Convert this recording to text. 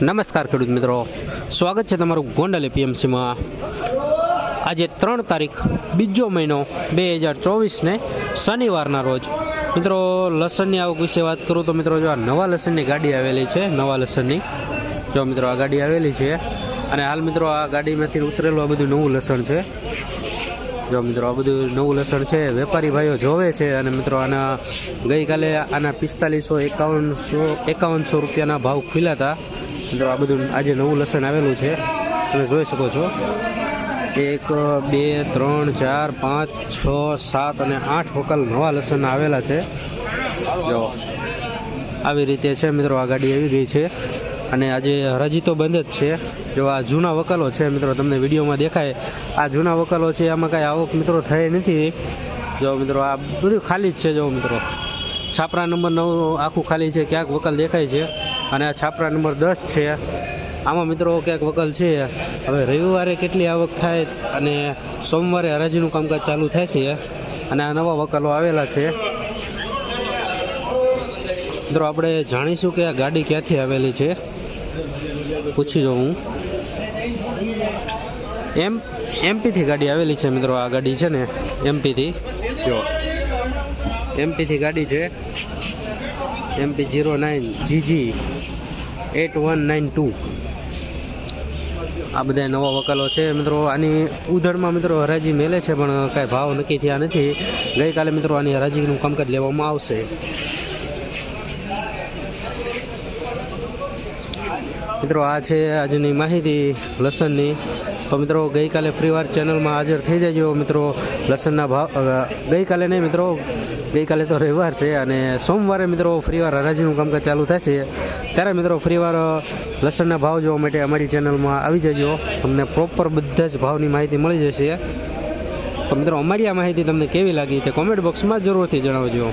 નમસ્કાર ખેડૂત મિત્રો. સ્વાગત છે તમારું ગોંડલ એપીએમસીમાં. આજે ત્રણ તારીખ, બીજો મહિનો, બે હજાર ચોવીસને શનિવારના રોજ. મિત્રો, લસણની આવક વિશે વાત કરું તો મિત્રો, જો આ નવા લસણની ગાડી આવેલી છે, નવા લસણની. જો મિત્રો, આ ગાડી આવેલી છે અને હાલ મિત્રો, આ ગાડીમાંથી ઉતરેલું આ બધું નવું લસણ છે. જો મિત્રો, આ બધું નવું લસણ છે, વેપારી ભાઈઓ જોવે છે અને મિત્રો, આના ગઈકાલે આના પિસ્તાલીસો એકાવનસો એકાવનસો રૂપિયાના ભાવ ખુલ્યા હતા. મિત્રો, આ બધું આજે નવું લસણ આવેલું છે. તમે જોઈ શકો છો. એક, બે, ત્રણ, ચાર, પાંચ, છ, સાત અને આઠ વકલ નવા લસણ આવેલા છે. જો, આવી રીતે છે મિત્રો, આ ગાડી આવી ગઈ છે. અને આજે હરાજી તો બંધ જ છે. જો, આ જૂના વકલો છે મિત્રો, તમને વિડીયોમાં દેખાય. આ જૂના વકલો છે, આમાં કાંઈ આવક મિત્રો થઈ નથી. જો, મિત્રો, આ બધું ખાલી જ છે, જો, મિત્રો. છાપરા નંબર નવ આખું ખાલી છે, ક્યાંક વકલ દેખાય છે. અને આ છાપરા નંબર દસ છે. આમાં મિત્રો ક્યાંક વકલ છે. હવે રવિવારે કેટલી આવક થાય અને સોમવારે હરાજીનું કામકાજ ચાલુ થાય છે. અને આ નવા વકલો આવેલા છે. મિત્રો, આપણે જાણીશું કે આ ગાડી ક્યાંથી આવેલી છે. પૂછી જો હું. એમ, એમપીથી ગાડી આવેલી છે મિત્રો, આ ગાડી છે ને, એમપીથી. જો. એમપીથી ગાડી છે. MP zero nine, GG. Eight one nine two. આ બધા નવા વકાલો છે મિત્રો, આની ઉધડમાં મિત્રો હરાજી મેલે છે, પણ કાંઈ ભાવ નક્કી થયા નથી. ગઈકાલે મિત્રો આની હરાજીનું કામકાજ લેવામાં આવશે. મિત્રો, આ છે આજની માહિતી લસણની. તો મિત્રો, ગઈકાલે ફ્રીવાર ચેનલમાં હાજર થઈ જજો મિત્રો લસણના ભાવ ગઈકાલે નહીં મિત્રો, ગઈકાલે તો રવિવાર છે અને સોમવારે મિત્રો ફ્રીવાર હરાજીનું કામકાજ ચાલુ થશે. ત્યારે મિત્રો ફરીવાર લસણના ભાવ જોવા માટે અમારી ચેનલમાં આવી જજો. તમને પ્રોપર બધા જ ભાવની માહિતી મળી જશે. તો મિત્રો અમારી આ માહિતી તમને કેવી લાગી તે કોમેન્ટ બોક્સમાં જરૂરથી જણાવજો.